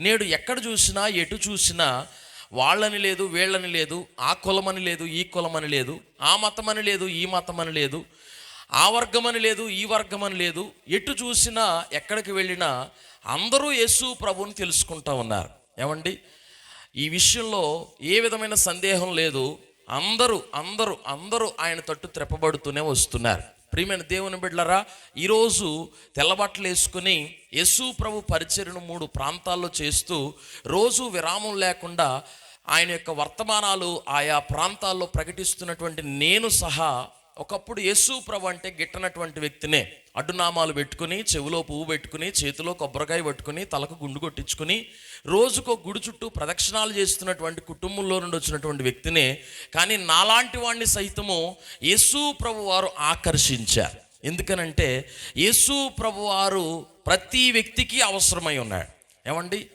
నేడు ఎక్కడ చూసినా ఎటు చూసినా వాళ్ళని లేదు వీళ్ళని లేదు ఆ కులమని లేదు ఈ కులమని లేదు ఆ మతమని లేదు ఈ మతమని లేదు ఆ వర్గమని లేదు ఈ వర్గమని లేదు. ఎటు చూసినా ఎక్కడికి వెళ్ళినా అందరూ యేసు ప్రభువుని తెలుసుకుంటా ఉన్నారు. ఏమండి? ఈ విషయంలో ఏ విధమైన సందేహం లేదు. అందరూ అందరూ అందరూ ఆయన తట్టు త్రెప్పబడుతూనే వస్తున్నారు. ప్రియమైన దేవుని బిడ్డలరా ఈరోజు తెల్లబట్టలు వేసుకుని యేసు ప్రభు పరిచర్ను మూడు ప్రాంతాల్లో చేస్తూ రోజు విరామం లేకుండా ఆయన యొక్క వర్తమానాలు ఆయా ప్రాంతాల్లో ప్రకటిస్తున్నటువంటి నేను సహా ఒకప్పుడు యేసు ప్రభు అంటే గిట్టనటువంటి వ్యక్తినే. అడ్డునామాలు పెట్టుకుని చెవిలో పువ్వు పెట్టుకుని చేతిలో కొబ్బరికాయ పట్టుకుని తలకు గుండు కొట్టించుకుని రోజుకో గుడి చుట్టూ ప్రదక్షిణాలు చేస్తున్నటువంటి కుటుంబంలో నుండి వచ్చినటువంటి వ్యక్తినే కానీ నాలాంటి వాడిని సైతము యేసు ప్రభు వారు ఆకర్షించారు. ఎందుకనంటే యేసు ప్రభు వారు ప్రతి వ్యక్తికి అవసరమై ఉన్నాడు. ఏమండి?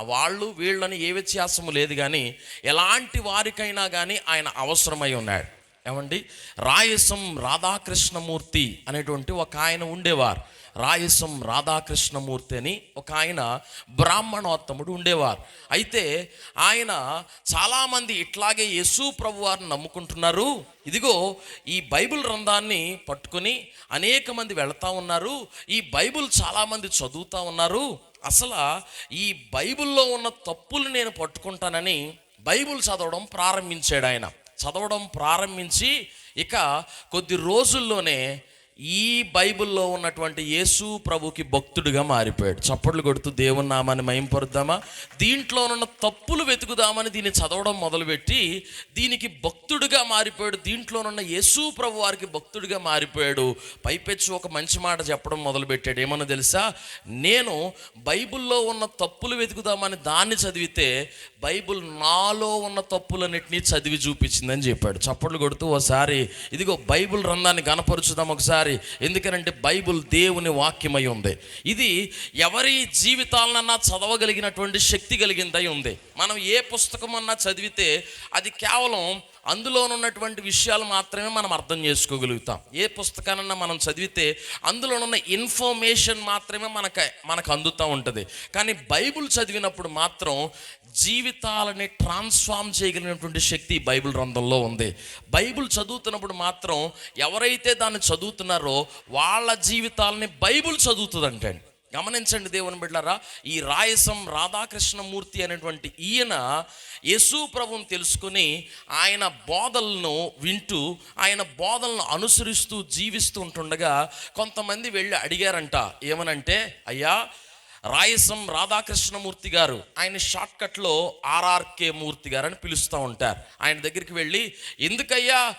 వాళ్ళు వీళ్ళని ఏ వ్యత్యాసము లేదు కానీ ఎలాంటి వారికైనా కానీ ఆయన అవసరమై ఉన్నాడు. ఏమండి? రాయసం రాధాకృష్ణమూర్తి అనేటువంటి ఒక ఆయన ఉండేవారు. రాయసం రాధాకృష్ణమూర్తి అని ఒక ఆయన బ్రాహ్మణోత్తముడు ఉండేవారు. అయితే ఆయన చాలామంది ఇట్లాగే యేసు ప్రభు వారిని నమ్ముకుంటున్నారు. ఇదిగో ఈ బైబిల్ గ్రంథాన్ని పట్టుకొని అనేక మంది వెళతా ఉన్నారు. ఈ బైబిల్ చాలామంది చదువుతా ఉన్నారు. అసలు ఈ బైబిల్లో ఉన్న తప్పులు నేను పట్టుకుంటానని బైబిల్ చదవడం ప్రారంభించాడు ఆయన. చదవడం ప్రారంభించి ఇక కొద్ది రోజుల్లోనే ఈ బైబిల్లో ఉన్నటువంటి యేసు ప్రభుకి భక్తుడిగా మారిపోయాడు. చప్పట్లు కొడుతూ దేవుని నామాన్ని మయంపరుద్దామా దీంట్లోనున్న తప్పులు వెతుకుదామని దీన్ని చదవడం మొదలుపెట్టి దీనికి భక్తుడిగా మారిపోయాడు. దీంట్లోనున్న యేసు ప్రభు వారికి భక్తుడిగా మారిపోయాడు. పైపెచ్చు ఒక మంచి మాట చెప్పడం మొదలుపెట్టాడు. ఏమన్నా తెలుసా? నేను బైబిల్లో ఉన్న తప్పులు వెతుకుదామని దాన్ని చదివితే బైబిల్ నాలో ఉన్న తప్పులన్నింటినీ చదివి చూపించిందని చెప్పాడు. చప్పట్లు కొడుతూ ఒకసారి ఇదిగో బైబిల్ రంధాన్ని గనపరుచుదాం ఒకసారి. ఎందుకనంటే బైబిల్ దేవుని వాక్యమై ఉంది. ఇది ఎవరి జీవితాలనన్నా చదవగలిగినటువంటి శక్తి కలిగిందై ఉంది. మనం ఏ పుస్తకం అన్నా చదివితే అది కేవలం అందులో ఉన్నటువంటి విషయాలు మాత్రమే మనం అర్థం చేసుకోగలుగుతాం. ఏ పుస్తకానన్నా మనం చదివితే అందులో ఉన్న ఇన్ఫర్మేషన్ మాత్రమే మనకు మనకు అందుతూ ఉంటుంది. కానీ బైబిల్ చదివినప్పుడు మాత్రం జీవితాలని ట్రాన్స్ఫార్మ్ చేయగలిగినటువంటి శక్తి బైబిల్ గ్రంథంలో ఉంది. బైబిల్ చదువుతున్నప్పుడు మాత్రం ఎవరైతే దాన్ని చదువుతున్నారో వాళ్ళ జీవితాలని బైబిల్ చదువుతుందంటే గమనించండి దేవుని బిడ్డారా ఈ రాయసం రాధాకృష్ణమూర్తి అనేటువంటి ఈయన యేసు ప్రభుని తెలుసుకుని ఆయన బోధలను వింటూ ఆయన బోధలను అనుసరిస్తూ జీవిస్తూ ఉంటుండగా కొంతమంది వెళ్ళి అడిగారంట ఏమనంటే అయ్యా రాయసం రాధాకృష్ణమూర్తి గారు ఆయన షార్ట్కట్లో ఆర్ఆర్కే మూర్తి గారు అని పిలుస్తూ ఉంటారు. ఆయన దగ్గరికి వెళ్ళి ఎందుకయ్యా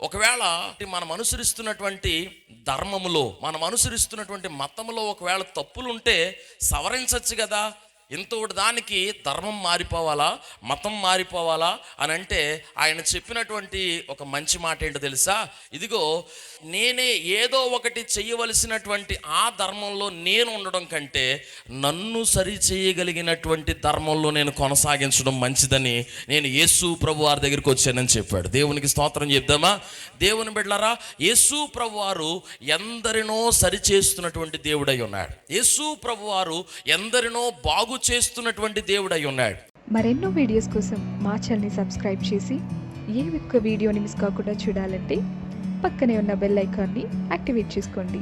ఒకవేళ మనం అనుసరిస్తున్నటువంటి ధర్మములో మనం అనుసరిస్తున్నటువంటి మతములో ఒకవేళ తప్పులు ఉంటే సవరించవచ్చు కదా? ఇంతటి దానికి ధర్మం మారిపోవాలా? మతం మారిపోవాలా? అని అంటే ఆయన చెప్పినటువంటి ఒక మంచి మాట ఏంటో తెలుసా? ఇదిగో నేనే ఏదో ఒకటి చేయవలసినటువంటి ఆ ధర్మంలో నేను ఉండడం కంటే నన్ను సరి చేయగలిగినటువంటి ధర్మంలో నేను కొనసాగించడం మంచిదని నేను యేసు ప్రభు వారి దగ్గరికి వచ్చానని చెప్పాడు. దేవునికి స్తోత్రం చెప్దామా? దేవుని బిడ్డలారా యేసు ప్రభు వారు ఎందరినో సరి చేస్తున్నటువంటి దేవుడై ఉన్నాడు. యేసు ప్రభు వారు ఎందరినో బాగు చేస్తున్నటువంటి దేవుడై ఉన్నాడు. మరెన్నో వీడియోస్ కోసం మా ఛానల్ని సబ్స్క్రైబ్ చేసి ఏ ఒక్క వీడియోని మిస్ కాకుండా చూడాలంటే పక్కనే ఉన్న బెల్ ఐకాన్ని యాక్టివేట్ చేసుకోండి.